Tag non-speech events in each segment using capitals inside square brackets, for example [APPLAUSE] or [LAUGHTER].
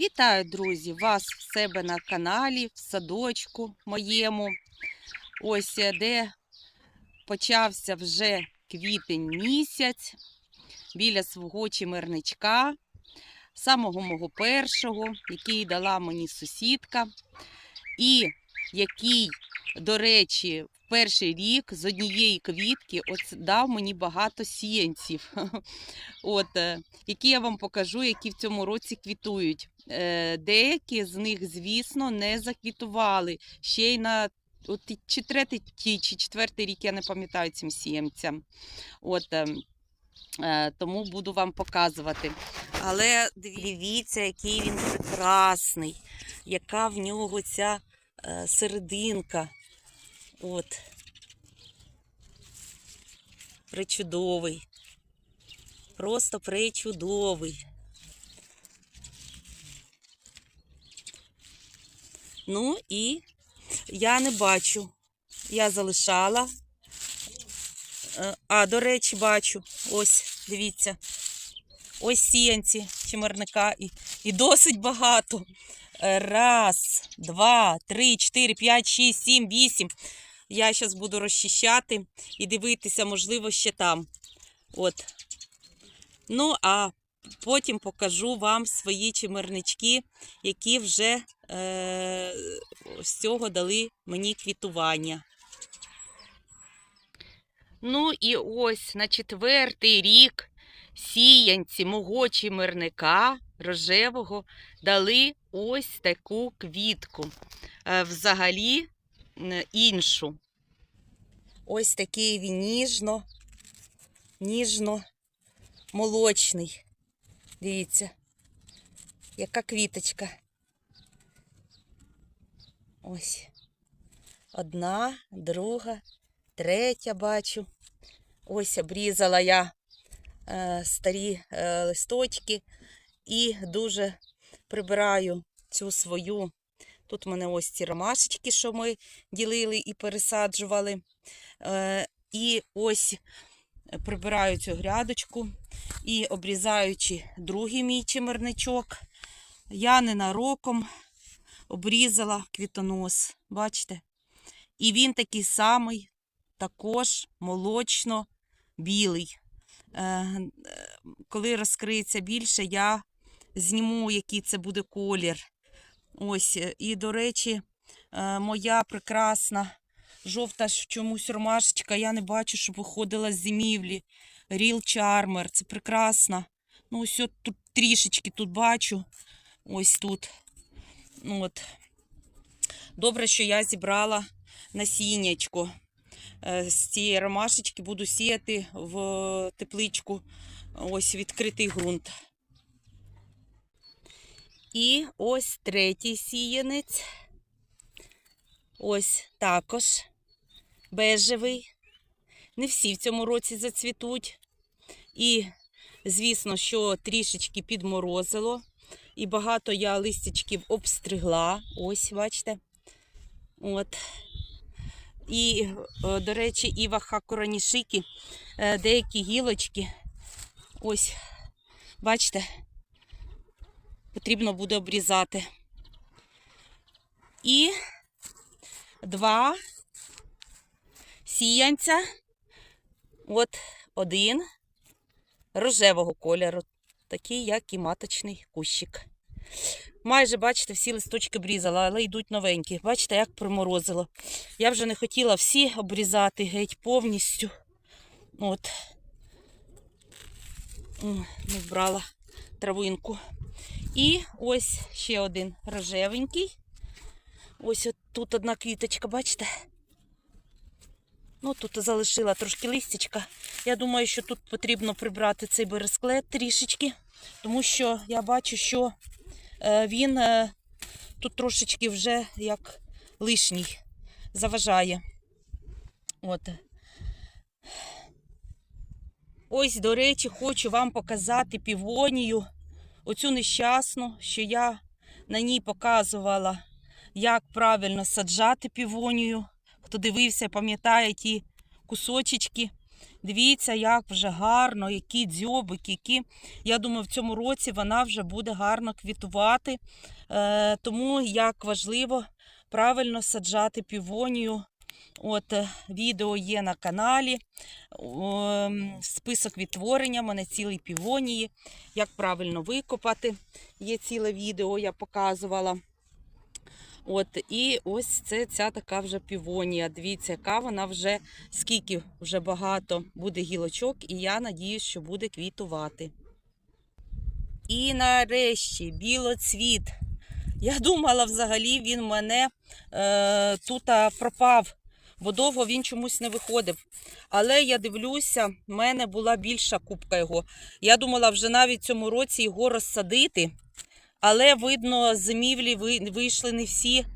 Вітаю, друзі! Вас в себе на каналі, в садочку моєму. Ось е, де почався вже квітень місяць біля свого чимерничка, самого мого першого, який дала мені сусідка, і який, до речі, перший рік з однієї квітки от дав мені багато сіянців. [LAUGHS] От, е, які я вам покажу, які в цьому році квітують. Е, Деякі з них, звісно, не заквітували. Ще й на от, чи чи четвертий рік я не пам'ятаю цим сіянцям. От, е, е, тому буду вам показувати. Але дивіться, який він прекрасний, яка в нього ця серединка. От. Причудовий. Просто причудовий. Ну і я не бачу. Я залишала. Е, А, до речі, бачу. Ось, дивіться. Ось сіянці чимерника. І, і досить багато. Раз, два, три, чотири, п'ять, шість, сім, вісім. Я зараз буду розчищати і дивитися, можливо, ще там. От. Ну, а потім покажу вам свої чимернички, які вже е, з цього дали мені квітування. Ну і ось на четвертий рік сіянці мого чимерника рожевого дали ось таку квітку. Е, взагалі іншу. Ось такий він ніжно, ніжно молочний. Дивіться, яка квіточка. Ось. Одна, друга, третя бачу. Ось обрізала я е, старі е, листочки і дуже прибираю цю свою. Тут в мене ось ці ромашечки, що ми ділили і пересаджували. Е, і ось прибираю цю грядочку і обрізаючи другий мій чимерничок, я ненароком обрізала квітонос. Бачите? І він такий самий, також молочно-білий. Е, е, Коли розкриється більше, я зніму, який це буде колір. Ось, е, і, до речі, е, моя прекрасна жовта чомусь ромашечка, я не бачу, щоб виходила з зимівлі. Ріл Чармер, це прекрасно. Ну, ось от тут трішечки тут бачу. Ось тут. Ну, от. Добре, що я зібрала насіннячко. Е, З цієї ромашечки буду сіяти в тепличку. Ось відкритий ґрунт. І ось третій сіянець. Ось також бежевий. Не всі в цьому році зацвітуть. І, звісно, що трішечки підморозило. І багато я листячків обстригла. Ось, бачите. От. І, е, до речі, Іва Хакуранішики, е, деякі гілочки. Ось, бачите, потрібно буде обрізати. І два сіянця. От один рожевого кольору, такий, як і маточний кущик. Майже, бачите, всі листочки обрізала, але йдуть новенькі. Бачите, як приморозило. Я вже не хотіла всі обрізати геть повністю. От. Не вбрала травинку. І ось ще один рожевенький. Ось тут одна квіточка, бачите? Ну, тут залишила трошки листячка. Я думаю, що тут потрібно прибрати цей бересклет трішечки, тому що я бачу, що е, він е, тут трошечки вже як лишній заважає. От. Ось, до речі, хочу вам показати півонію, оцю нещасну, що я на ній показувала, як правильно саджати півонію. Хто дивився, пам'ятає ті кусочечки. Дивіться, як вже гарно, які дзьобики, які. Я думаю, в цьому році вона вже буде гарно квітувати. Е, тому як важливо правильно саджати півонію. От е, відео є на каналі. Список відтворення, в мене цілий півонії. Як правильно викопати. Є ціле відео, я показувала. От, і ось це ця така вже півонія. Дивіться, яка вона вже, скільки вже багато буде гілочок, і я надіюсь, що буде квітувати. І нарешті білоцвіт. Я думала, взагалі він мене е, тут пропав, бо довго він чомусь не виходив. Але я дивлюся, в мене була більша кубка його. Я думала вже навіть цьому році його розсадити. Але, видно, зимівлі вийшли не всі,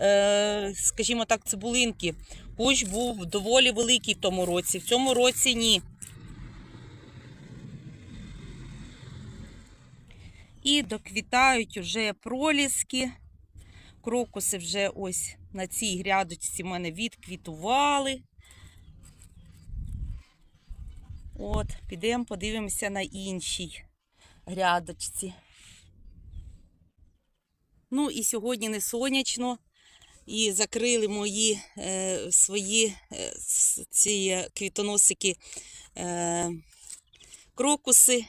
е, скажімо так, цибулинки. Кущ був доволі великий в тому році. В цьому році ні. І доквітають уже проліски. Крокуси вже ось на цій грядочці в мене відквітували. От, підемо подивимося на іншій грядочці. Ну і сьогодні не сонячно. І закрили мої е, свої е, ці квітоносики е, крокуси.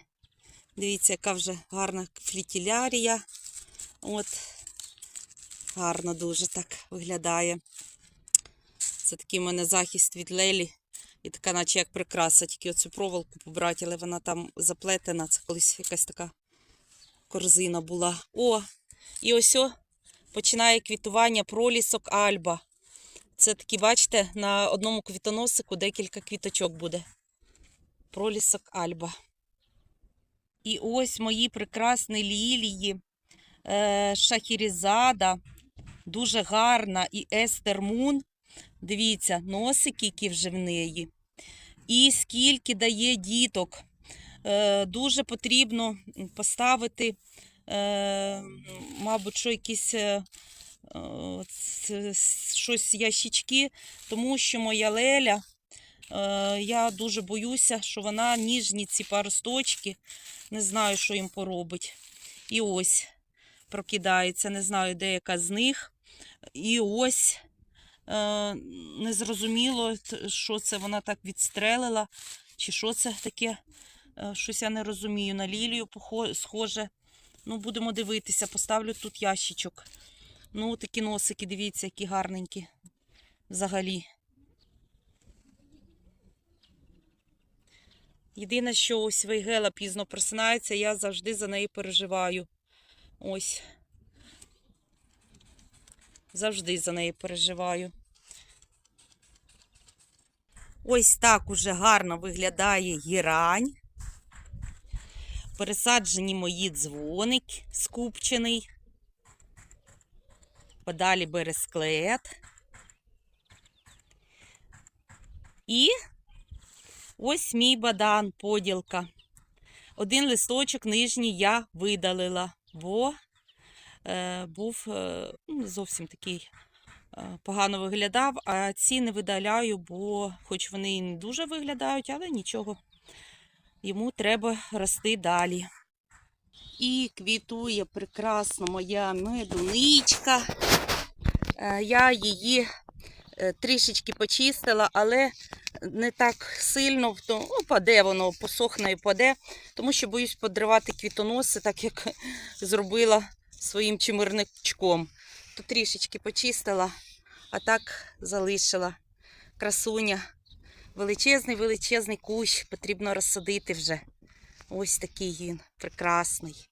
Дивіться, яка вже гарна флітілярія. От, гарно дуже так виглядає. Це такий в мене захист від лелі. І така, наче як прикраса, тільки оцю проволоку побрати, але вона там заплетена. Це колись якась така корзина була. О, і ось о, починає квітування пролісок Альба. Це такі, бачите, на одному квітоносику декілька квіточок буде. Пролісок Альба. І ось мої прекрасні лілії. Е, Шахірізада, дуже гарна, і Естер Мун. Дивіться, носики, які вже в неї. І скільки дає діток. Е, дуже потрібно поставити, е, мабуть, що якісь е, е, щось ящички, тому що моя леля, е, я дуже боюся, що вона ніжні ці паросточки, не знаю, що їм поробить. І ось прокидається, не знаю, де яка з них. І ось е, незрозуміло, що це вона так відстрелила, чи що це таке. Е, Щось я не розумію. На лілію схоже. Ну, будемо дивитися, поставлю тут ящичок. Ну, такі носики, дивіться, які гарненькі. Взагалі. Єдине, що ось Вейгела пізно просинається, я завжди за неї переживаю. Ось. Завжди за неї переживаю. Ось так уже гарно виглядає гірань. Пересаджені мої дзвоник скупчений. Подалі бересклет. І ось мій бадан, поділка. Один листочок нижній я видалила, бо був е, ну, зовсім такий е, погано виглядав, а ці не видаляю, бо хоч вони і не дуже виглядають, але нічого. Йому треба рости далі. І квітує прекрасно моя медуничка. Е, Я її е, трішечки почистила, але не так сильно, то, ну, паде воно, посохне і паде, тому що боюсь подривати квітоноси, так як [LAUGHS] зробила своїм чимирничком. То трішечки почистила, а так залишила. Красуня. Величезний, величезний кущ, потрібно розсадити вже. Ось такий він, прекрасний.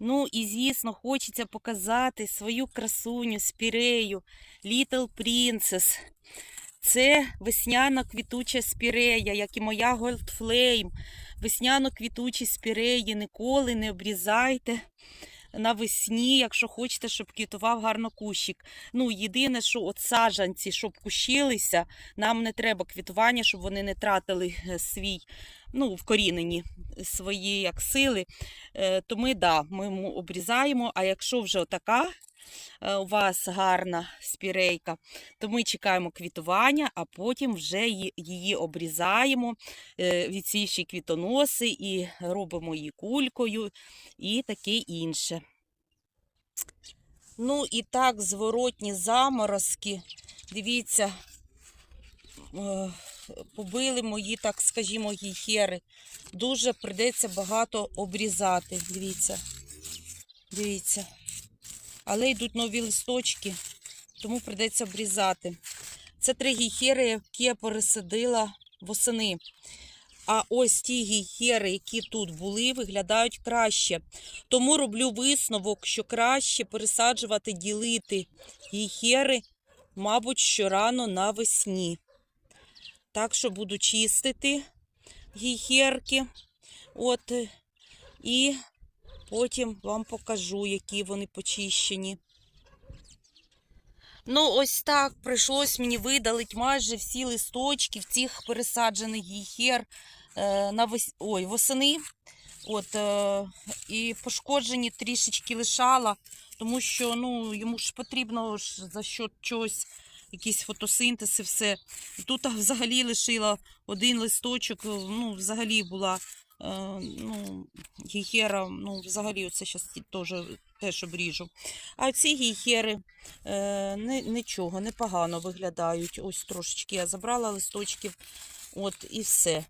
Ну і звісно, хочеться показати свою красуню спірею Little Princess. Це весняно-квітуча спірея, як і моя Gold Весняно-квітучі спіреї ніколи не обрізайте навесні, якщо хочете, щоб квітував гарно кущик. Ну, єдине, що от саджанці, щоб кущилися, нам не треба квітування, щоб вони не тратили е, свій, ну, вкорінені свої як сили. Е, То ми, да, ми обрізаємо. А якщо вже отака е, у вас гарна спірейка, то ми чекаємо квітування, а потім вже її обрізаємо, е, відсівши квітоноси і робимо її кулькою і таке інше. Ну і так, зворотні заморозки. Дивіться, е, побили мої, так скажімо, гіхери. Дуже придеться багато обрізати. Дивіться. Дивіться. Але йдуть нові листочки, тому придеться обрізати. Це три гіхери, які я пересадила восени. А ось ті гіхери, які тут були, виглядають краще. Тому роблю висновок, що краще пересаджувати, ділити гіхери, мабуть, що рано навесні. Так що буду чистити гіхерки. От, і потім вам покажу, які вони почищені. Ну, ось так прийшлось мені видалити майже всі листочки в цих пересаджених гіхер е, навес... Ой, восени. От, е, і пошкоджені трішечки лишала, тому що ну, йому ж потрібно ж за що чогось, якийсь фотосинтез і все. І тут взагалі лишила один листочок, ну, взагалі була ну, гіхера, ну, взагалі, оце зараз теж обріжу. А ці гіхери е, нічого, непогано виглядають. Ось трошечки я забрала листочків, от і все.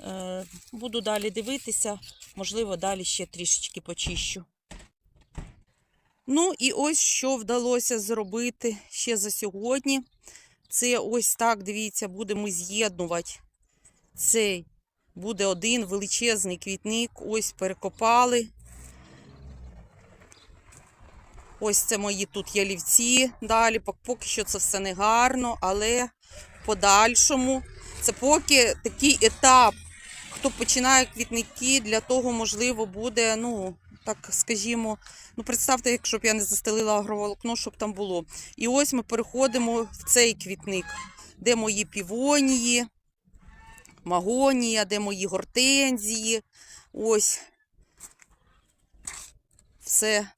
Е, буду далі дивитися, можливо, далі ще трішечки почищу. Ну і ось що вдалося зробити ще за сьогодні. Це ось так, дивіться, будемо з'єднувати. Цей буде один величезний квітник. Ось перекопали. Ось це мої тут ялівці. Далі, поки що це все не гарно, але в подальшому це поки такий етап. Хто починає квітники, для того, можливо, буде, ну, так скажімо, ну, представте, якщо б я не застелила агроволокно, щоб там було. І ось ми переходимо в цей квітник, де мої півонії, магонія, де мої гортензії. Ось все.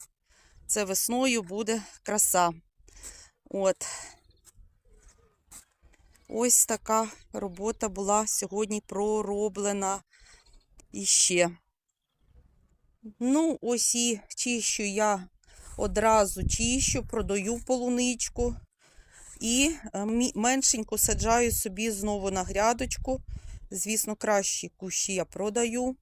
Це весною буде краса. От. Ось така робота була сьогодні пророблена іще. Ну, ось і чищу я одразу чищу, продаю полуничку. І е, меншеньку саджаю собі знову на грядочку. Звісно, кращі кущі я продаю.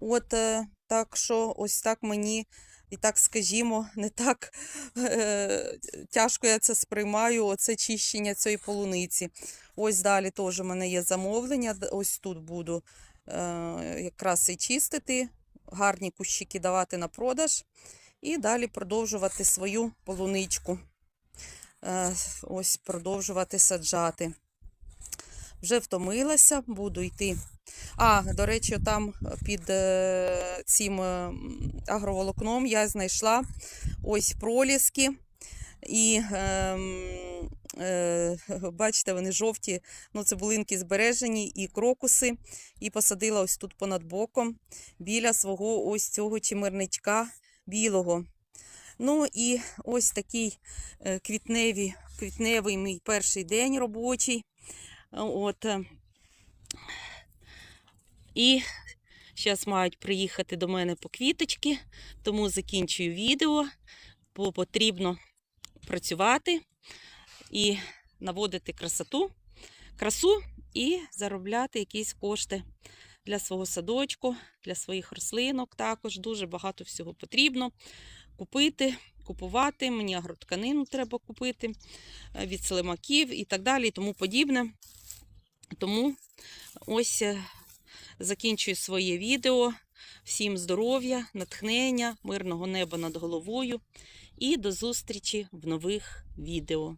От е, так що ось так мені, і так скажімо, [LAUGHS] не так е, тяжко я це сприймаю, оце чищення цієї полуниці. Ось далі теж у мене є замовлення. Ось тут буду е, якраз і чистити, гарні кущики давати на продаж. І далі продовжувати свою полуничку. Е, ось продовжувати саджати. Вже втомилася, буду йти. А, до речі, там під е, цим е, агроволокном я знайшла ось проліски. І ем, е, бачите, вони жовті, ну, цибулинки збережені, і крокуси. І посадила ось тут понад боком біля свого ось цього чимирничка білого. Ну і ось такий е, квітневий, квітневий мій перший день робочий. От. е, І зараз мають приїхати до мене по квіточки, тому закінчую відео, бо потрібно працювати і наводити красоту, красу і заробляти якісь кошти для свого садочку, для своїх рослинок. Також дуже багато всього потрібно купити, купувати. Мені агротканину треба купити е, від слимаків і так далі, і тому подібне. Тому ось е, закінчую своє відео. Всім здоров'я, натхнення, мирного неба над головою і до зустрічі в нових відео.